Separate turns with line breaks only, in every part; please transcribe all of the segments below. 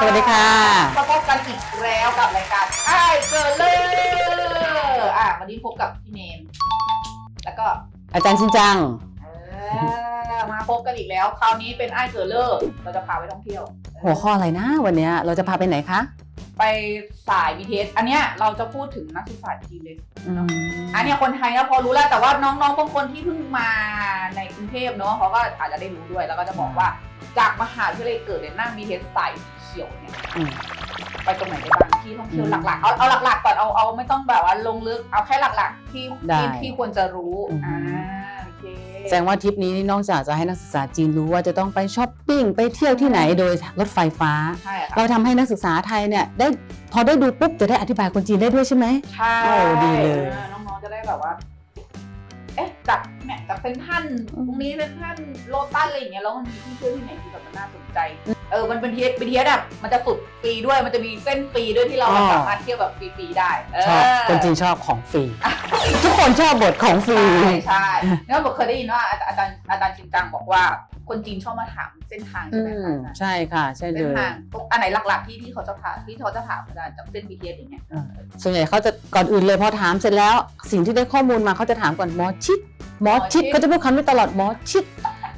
สวัสดีค่ะ
มาพบกันอีกแล้วกับรายการไอ้ายเกิดเลยอะวันนี้พบกับพี่เนม แล้วก็
อาจารย์ชินจัง
เออมาพบกันอีกแล้ว คราวนี้เป็นไอ้ายเกิดเลอร์เราจะพาไปท่องเที่ยว
หัวข้ออะไรนะ วันเนี้ยเราจะพาไปไหนคะ
ไปสาย BTS อันเนี้ยเราจะพูดถึงนักศึกษาจีนเลย
อืม
อันเนี้ยคนไทยก็พอรู้แล้วแต่ว่าน้องๆบางคนที่เพิ่งมาในกรุงเทพเนาะเขาก็อาจจะได้รู้ด้วยแล้วก็จะบอกว่า จากมหาวิทยาลัยเกิดเนี่ยนั่ง BTS สายสีเขียวเนี่ย
อืม
ไปตรงไหนได้บ้างที่ท่องเที่ยว
อืม
หลักๆ เอาเอาหลักๆก่อนเอาเอาไม่ต้องแบบว่าลงลึกเอาแค่หลักๆที่
ได้
ที่ที่ควรจะรู้
อืม
อ่าโอเค
แสดงว่าทริปนี้นี่นอกจากจะให้นักศึกษาจีนรู้ว่าจะต้องไปช้อปปิ้งไปเที่ยวที่ไหนโดยรถไฟฟ้า
ใช่
เรา
ค่ะ
ทำให้นักศึกษาไทยเนี่ยได้พอได้ดูปุ๊บจะได้อธิบายคนจีนได้ด้วยใช่ไหม
ใช่
โอ้ดีเลย
อ่าน้องๆจะได้แบบว่า เอ๊ะจาก เนี่ยจากเป็นท่านตรงนี้เป็นท่านโลตัสอะไรอย่างเงี้ยแล้วมันมีที่เที่ยวที่ไหนที่แบบมันน่าสนใจ เออมันเป็นเทียบีเทียอะมันจะสุดฟรีด้วยมันจะมีเส้นฟรีด้วยที่เรา
อ๋อ
สามารถเที่ยวแบบฟรีๆได้เออ
ชอบคนจีนชอบของฟรี ทุกคนชอบบทของฟรี
ใช่ใช่แล้วผมเคยได้ยินว่าอาจารย์อาจารย์อาจารย์ชินจังบอกว่า คนจีนชอบมาถามเส้นทาง
อื
ใช่ไหม
ม
คะอาจารย์
ใช่ค่ะ ใช่เล
เส้น
ย
ทางอันไหนหลักๆที่ที่เขาจะถามที่เขาจะถามอาจารย์จากเส้น BTS อย่างเงี้ย
ส่วนใหญ่เขาจะก่อนอื่นเลยพอถามเสร็จแล้ว สิ่งที่ได้ข้อมูลมาเขาจะถามก่อนหมอชิด หมอชิด
หมอชิด
เขาจะพูดคำนี้ตลอดหมอชิด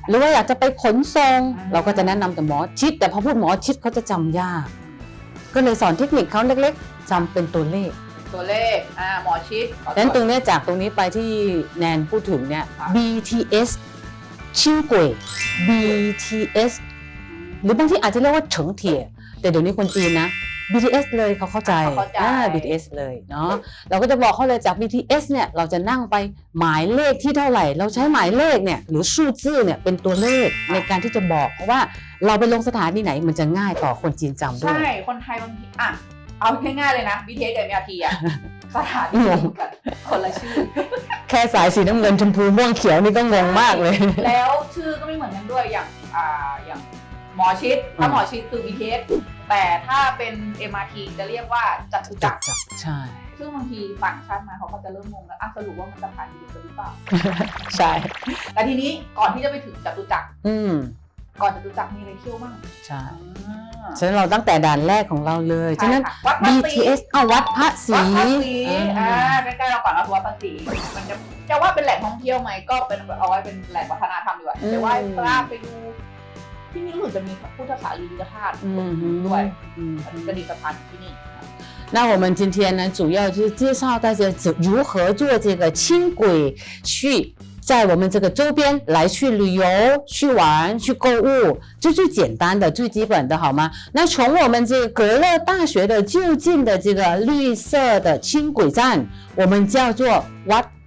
หรือว่าอยากจะไปขนส่ง
อ่า
เราก็จะแนะนำแต่หมอชิด แต่พอพูดหมอชิดเขาจะจำยาก ก็เลยสอนเทคนิคเขาเล็กๆจำเป็นตัวเลข
ตัวเลขอ่าหมอชิดขอ
ดังนั้นต
ต
ร
วจ
งเนี้ยจากตรงนี้ไปที่แนนพูดถึงเนี่ย
ค่ะ
BTS ชิงกวย BTS หรือบางทีอาจจะเรียกว่าเฉิงเถี่ยแต่เดี๋ยวนี้คนจีนนะ BTS เลยเขาเข้าใจ
เขาเข้าใจ
อ่า BTS เลยเนาะเราก็จะบอกเขาเลยจาก BTS เนี่ยเราจะนั่งไปหมายเลขที่เท่าไหร่ เราใช้หมายเลขเนี่ยหรือชู่ซื่อเนี่ยเป็นตัวเลขในการที่จะบอกเพราะว่าเราไปลงสถานีไหนมันจะง่ายต่อคนจีนจำด้วย
ใช่คนไทยบางทีอะ เอาง่ายๆเลยนะ BTS กับ MRT อะ สถานี
งง
กันคนละชื่อ
แค่สายสีน้ำเงินชมพูม่วงเขียวนี่ก็งงมากเลย
แล้วชื่อก็ไม่เหมือนกันด้วยอย่างอ่าอย่างหมอชิดถ้าหมอชิดคือ BTS แต่ถ้าเป็น MRT จะเรียกว่าจัตุจักร
จับใช่
ซึ่งบางทีต่างชาติมาเขาก็จะเริ่มงงแล้วอะสรุปว่ามันจะผ่านอยู่หรือเปล่า
ใช่
แต่ทีนี้ก่อนที่จะไปถึงจตุจักร
อืม
ก่อนจตุจักรมีอะไรเที่ยวบ้าง
ใช่
อ่า
ฉะนั้นเราตั้งแต่ด่านแรกของเราเลยฉะนั้น
ใช่ค่ะวัดพระศรี
BTS เอาวัดพระศรี
วัดพระศรี
อ่า
อ่าใกล้ๆเราก่อนเราคือวัดพระศรีมันจะจะว่าเป็นแหล่งท่องเที่ยวไหมก็เป็นเอาไว้เป็นแหล่งวัฒนธรรมดีกว่าไปไหว้พระไปดู ที่นี่รู้สึกจะมีพุทธสารีริกธาตุ
嗯
ด้วย
嗯
ประดิษฐานอยู่ที่นี่
那我们今天呢，主要就是介绍大家怎如何做这个轻轨去在我们这个周边来去旅游、去玩、去购物，就最简单的、最基本的，好吗？那从我们这个格勒大学的就近的这个绿色的轻轨站，我们叫做 Wat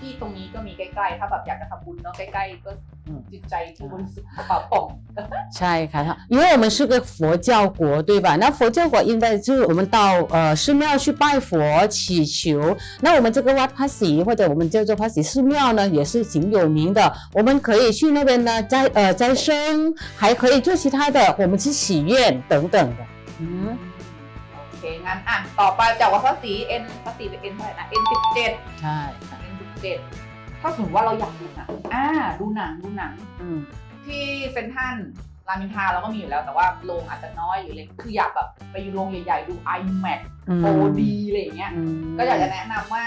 ที่ตรงนี้ก็มีใกล้ๆ ถ้าแบบอยากจะทำบุญเนาะใกล้ๆ ก็
อืม
จิตใจที่บริสุทธิ์กระเป๋าป่อง
ใช่ค่ะ因为我们是个佛教国，对吧？那佛教国应该就是我们到呃寺庙去拜佛祈求。那我们这个wat p a s i 或者我们叫做 p a s i 寺庙呢，也是挺有名的。我们可以去那边呢斋呃斋生，还可以做其他的，我们去许愿等等的。嗯，
โอเค งั้นอ่ะ ต่อไปจากวัดพระศรี N พระศรีเป็น N เท่าไหร่นะ N สิบเจ็ด
ใช่
N สิบ เจ็ดถ้าสมมติว่าเราอยากดูหนังอ่าดูหนังดูหนัง
อืม
ที่เซนทรัลรามอินทราเราก็มีอยู่แล้วแต่ว่าโรงอาจจะน้อยหรืออะไรคืออยากแบบไปอยู่โรงใหญ่ๆ ดู IMAX
อืม
4D อะไรอย่างเงี้ย
อืม
ก็อยากจะแนะนำว่า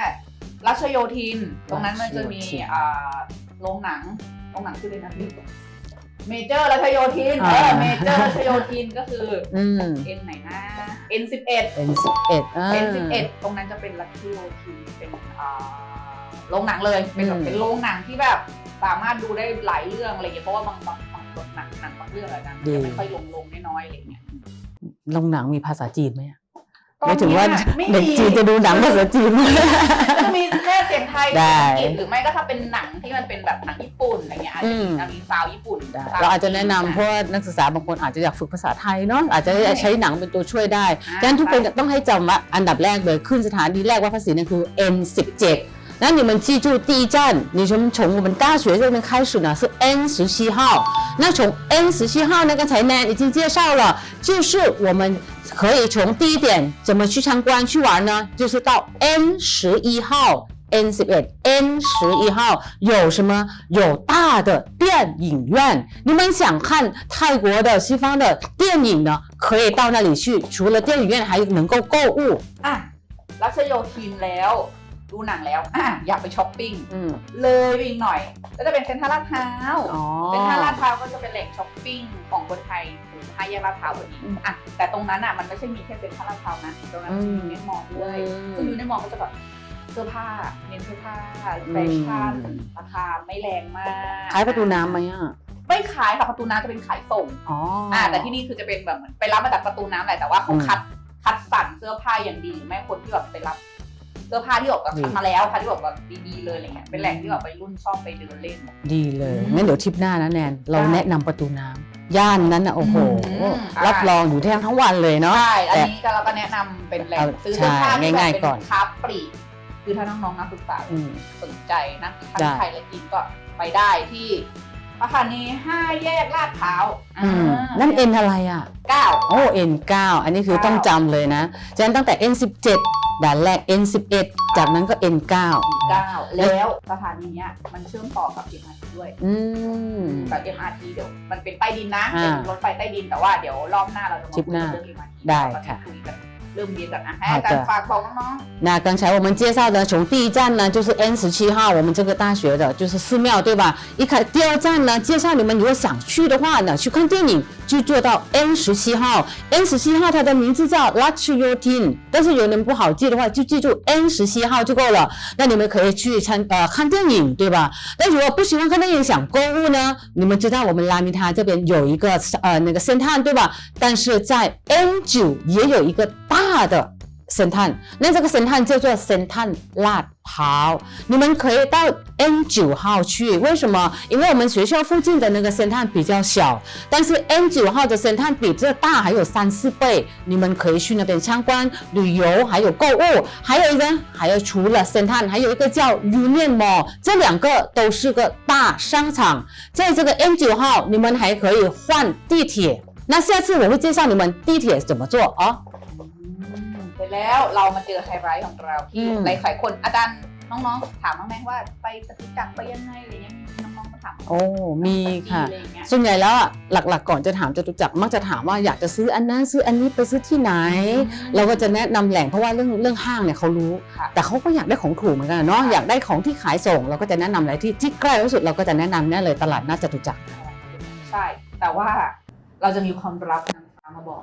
รัชโยธิน ตรงนั้นมันจะมี
รัชโยธิน
อ่าโรงหนังโรงหนังชื่อเลยนะพี่เมเจอร์รัชโยธิน
อ่า
เออเมเจอร์รัชโยธินก็คือ
อืม
เอ็นไหนนะ N สิบเอ็ด
N สิบเอ็ดอ่า
N สิบเอ็ดตรงนั้นจะเป็นรัชโยธินเป็นอ่า โรงหนังเลยเป็นแบบ
อืม
เป็นโรงหนังที่แบบสามารถดูได้หลายเรื่องอะไรเงี้ยเพราะว่าบางบางบางหนังหนังบางเรื่องอะไรนะมันจะไม่ค่อยลงลงน้อยๆอะไรเงี้ย
โรงหนังมีภาษาจีนไหมอะ
ตอน
ไม่
เนี้ย
ถึงว่า
ไม่
เด็ก
มี
จีนจะดูหนังภาษาจีน
ก็จะมีแค่เสียงไทย
ได้
เสียงอังกฤษหรือไม่ก็ถ้าเป็นหนังที่มันเป็นแบบหนังญี่ปุ่นอะไรเงี้ยอาจจะมี
อืม
จะมีซาวด์ญี่ปุ่น
ได้
ซวด์
เราอาจจะแนะนำ
จี
เพราะว่านักศึกษาบางคนอาจจะอยากฝึกภาษาไทยเนาะอาจจะ
ใช่
ใช้หนังเป็นตัวช่วยได้
อ่า
ดังนั้นทุกคนต้องให้จำว่าอันดับแรกเลยขึ้นสถานีแรกว่าภาษีนั่นคือ N17 那你们记住，第一站，你从从我们大学这边开始呢，是 N 十七号。那从 N 十七号呢，刚才呢已经介绍了，就是我们可以从第一点怎么去参观去玩呢？就是到 N 十一号，N 十一，N 十一号有什么？有大的电影院。你们想看泰国的西方的电影呢，可以到那里去。除了电影院，还能够购物
啊。那些有停留。 ดูหนังแล้วอะอยากไปช้อปปิ้ง
嗯，
เลยไปอีกหน่อย ก็จะเป็นเซ็นทรัลลาดพร้าวเซ็นทรัลลาด
哦，
พร้าวก็จะเป็นแหล่งช้อปปิ้งของคนไทยหรือห้าแยกลาดพร้าวพอดี
อืม
อะแต่ตรงนั้นอะมันไม่ใช่มีแค่เซ็นทรัลลาดพร้าวนะตรงนั้น
อื
มี
ม
ยูเนียนมอลล์ด้วย
อืม
ซึ่งยูเนียนมอลล์ก็จะแบบเสื้อผ้าเน้นเสื้อผ้าแฟชั่น
อืม
ราคาไม่แรงมาก
ขายประตูน้ำไหมอะ
ไม่ขายค่ะประตูน้ำจะเป็นขายส่ง
อ๋อ
อ่าแต่ที่นี่คือจะเป็นแบบเหมือนไปรับมาจากประตูน้ำแหละแต่ว่าเขา
อืม
คัดคัดสรรเสื้อผ้าอย่างดีแม่คนที่แบบไปรับ เสื้อผ้าที่แบบแบบ
ดี
ทำมาแล้วค่ะที่แบบแบบดีๆเลยอะไรเงี้ยเป็นแหล่งที่แบบไปรุ่นชอบไปเดินเล่น
ดีเลย
อืม
งั้นเดี๋ยวทริปหน้านะแนน เรา
ได้
แนะนำประตูน้ำย่านนั้นนะโอ้โห
อืม
รับรองอยู่แทงทั้งวันเลยเนาะ
ใช่อัน
แต่
นี้ก็เราก็แนะนำเป็นแหล่ง
เอา
ซื้อเสื้อผ้า
ใช่
ที่แบบ
ง่ายๆ
เป็น
ก่อน
ค้าปลีกคือถ้าน้องๆนักศึกษา
อืม
สนใจนะทั้ง
ได้
ไทยและจีนก็ไปได้ที่สถานีห้าแยกลาดพร้าว
อืม
อ่า
นั่นเอ็นอะไรอะ
เก้า
โอ้ N9 อันนี้คือ
เก้า
ต้องจำเลยนะ ฉะนั้นตั้งแต่ N17 ด่านแรก N11 จากนั้นก็ N9
เก้าแล้วสถานีเนี้ยมันเชื่อมต่อกับ MRT ด้วย
อืม
กับ MRT เดี๋ยวมันเป็นใต้ดินนะ
อ่า
เป็นรถไฟใต้ดินแต่ว่าเดี๋ยวรอบหน้าเราจะมา
ทริปหน้า
คุยเรื่อง MRT
ได้
ตอนนี้
ค่ะ
คุยกันเริ่มเรียนกันนะให้
好的
อาจารย์ฝากบอกน้อง
那刚才我们介绍的，从第一站呢就是 N 十七号，我们这个大学的就是寺庙，对吧？一开第二站呢，介绍你们如果想去的话呢，去看电影 就做到 N 十七号。N 十七号它的名字叫 Luxury Yotin，但是有人不好记的话，就记住 N 十七号就够了。那你们可以去参呃看电影，对吧？那如果不喜欢看电影，想购物呢，你们知道我们拉米塔这边有一个呃那个圣探，对吧？但是在 N 九也有一个大的。神探，那这个神探叫做神探辣桃，你们可以到 N 九号去。为什么？因为我们学校附近的那个神探比较小，但是 N 九号的神探比这大还有三四倍。你们可以去那边参观、旅游，还有购物。还有一个，还有除了神探，还有一个叫 Union Mall，这两个都是个大商场。在这个 N 九号，你们还可以换地铁。那下次我会介绍你们地铁怎么做哦。
ๆอืมเสร็จแล้วเรามาเจอไฮไลท์ของเราที่
อืม
หลายๆคนอาจารย์น้องๆ ถามบ้างไหมว่าไปสติจักรไปยังไงอะไรเงี้ยมีน้องๆมาถาม
โอ้มีค่ะ
อะไรเงี้ย
ส่วนใหญ่แล้วอะหลักๆ ก่อนจะถามจตุจักรมักจะถามว่าอยากจะซื้ออันนั้นซื้ออันนี้ไปซื้อที่ไหน เราก็จะแนะนำแหล่งเพราะว่าเรื่องเรื่องห้างเนี่ยเขารู้
ค่ะ
แต่เขาก็อยากได้ของถูกเหมือนกันเนาะ
ค่ะ
อยากได้ของที่ขายส่ง เราก็จะแนะนำอะไรที่ที่ใกล้ที่สุดเราก็จะแนะนำเนี่ยเลยตลาดนัดจตุจักร
ใช่แต่ว่าเราจะมีความลับนำฟ้ามาบอก